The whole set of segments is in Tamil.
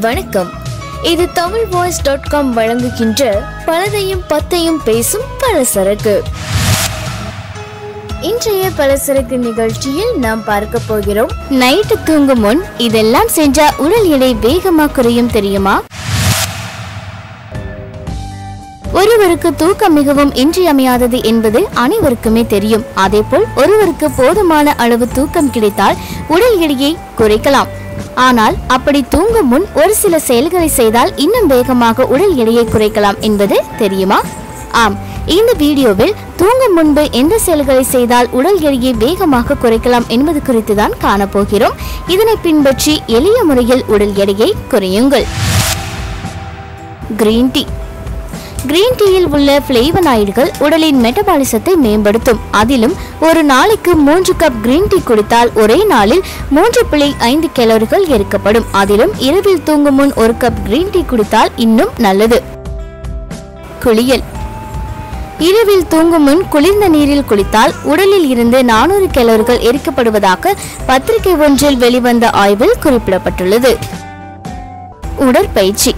வணக்கம். இது தமிழ் வாய்ஸ் டாட் காம் வழங்குகின்ற பலதையும் பத்தையும் பேசும் பலசரக்கு. இன்றைய பலசரக்கு நிகழ்ச்சியில் நாம் பார்க்க போகிறோம் நைட்டு தூங்கும் முன் இதெல்லாம் செஞ்சா உடல் எடை வேகமா குறையும் தெரியுமா? ஒருவருக்கு தூக்கம் மிகவும் இன்றியமையாதது என்பது அனைவருக்குமே தெரியும். அதேபோல் ஒருவருக்கு போதுமான அளவு தூக்கம் கிடைத்தால் உடல் எடையை குறைக்கலாம். ஆனால் அப்படி தூங்கும் முன் ஒரு சில செயல்களை செய்தால் இன்னும் வேகமாக உடல் எடையை குறைக்கலாம் என்பது தெரியுமா? ஆம். இந்த வீடியோவில் தூங்கும் முன்பு எந்த செயல்களை செய்தால் உடல் எடையை வேகமாக குறைக்கலாம் என்பது குறித்து தான் காணப்போகிறோம். இதனை பின்பற்றி எளிய முறையில் உடல் எடையை குறையுங்கள். Green tea. கிரீன் டீயில் உள்ள பிளேவனாய்டுகள் உடலின் மெட்டபாலிசத்தை மேம்படுத்தும். அதிலும் ஒரு நாளைக்கு மூன்று கப் கிரீன் டீ குடித்தால் ஒரே நாளில் மூன்று புள்ளி ஐந்து கேலோரிகள் எரிக்கப்படும் அதிலும் இரவில் தூங்கும் முன் ஒரு கப் கிரீன் டீ குடித்தால் இன்னும் நல்லது. குளியல். இரவில் தூங்கும் முன் குளிர்ந்த நீரில் குளித்தால் உடலில் இருந்து நானூறு கேலோரிகள் எரிக்கப்படுவதாக பத்திரிகை ஒன்றில் வெளிவந்த ஆய்வில் குறிப்பிடப்பட்டுள்ளது. உடற்பயிற்சி.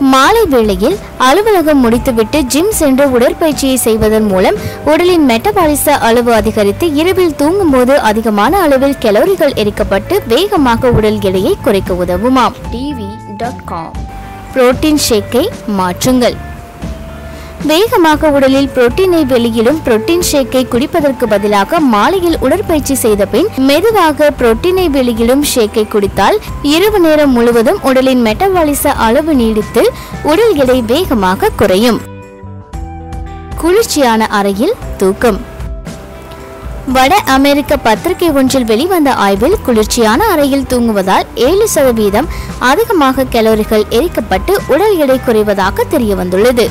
மாலை வேளையில் அலுவலகம் முடித்துவிட்டு ஜிம் சென்று உடற்பயிற்சியை செய்வதன் மூலம் உடலின் மெட்டபாலிச அளவு அதிகரித்து இரவில் தூங்கும்போது அதிகமான அளவில் கலோரிகள் எரிக்கப்பட்டு வேகமாக உடல் எடையை குறைக்க உதவுமாம். TV dot com. புரோட்டீன் ஷேக்கை மாற்றுங்கள். வேகமாக உடலில் புரோட்டீனை வெளியிடும் புரோட்டீன் ஷேக்கை குடிப்பதற்கு பதிலாக மாலையில் உடற்பயிற்சி செய்த பின் மெதுவாக புரோட்டீனை வெளியிடும் ஷேக்கை குடித்தால் இரவு நேரம் முழுவதும் உடலின் மெட்டபாலிச அளவு நீடித்து உடல் எடை வேகமாக குறையும். குளிர்ச்சியான அறையில் தூக்கம். வட அமெரிக்க பத்திரிகை ஒன்றில் வெளிவந்த ஆய்வில் குளிர்ச்சியான அறையில் தூங்குவதால் ஏழு சதவீதம் அதிகமாக கலோரிகள் எரிக்கப்பட்டு உடல் எடை குறைவதாக தெரிய வந்துள்ளது